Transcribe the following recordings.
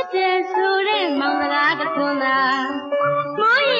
စ်တယ်ဆိုတဲ့မောင်ကလာတစ်ခွန်းသာမောင်ရ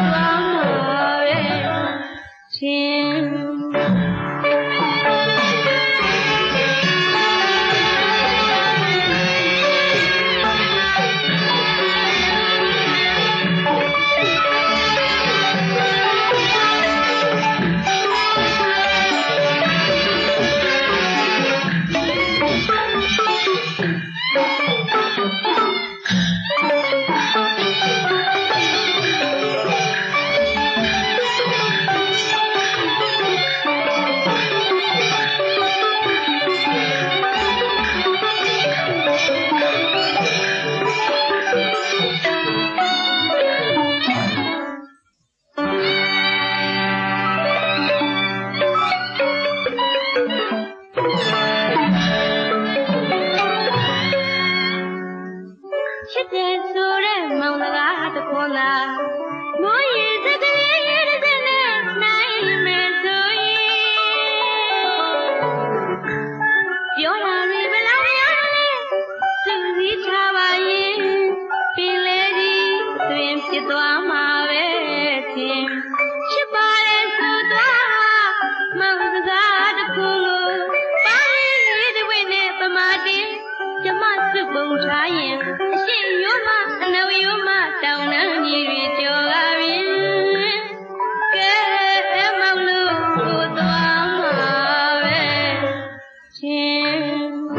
ကောင်းပါရဲ့ရှင် တင်ဆိုတဲ့မောင်တကားတကောလားမိုးရေစကလေးရတဲ့နဲ့နိုင်မယ်ဆိုရင်ပြောလာပြီဘလားများလဲသူစည်းထားပါရင်ပင်လေကြီးတွင်ဖြစ်သွားမှာပဲထင်ချစ်ပါရဲ့ဆိုသွားမောင်တကားတခုလိုပါရင်ဒီဝိနဲ့ပမာတင်ကျမစုပုံထားရင်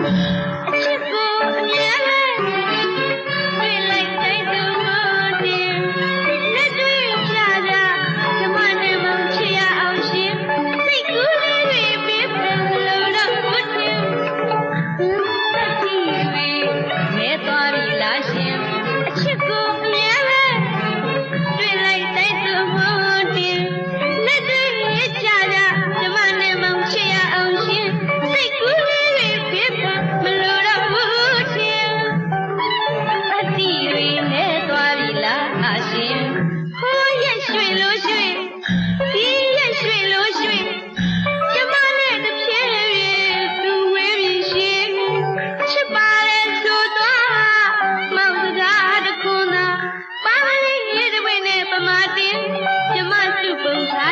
Yeah.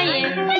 欢迎。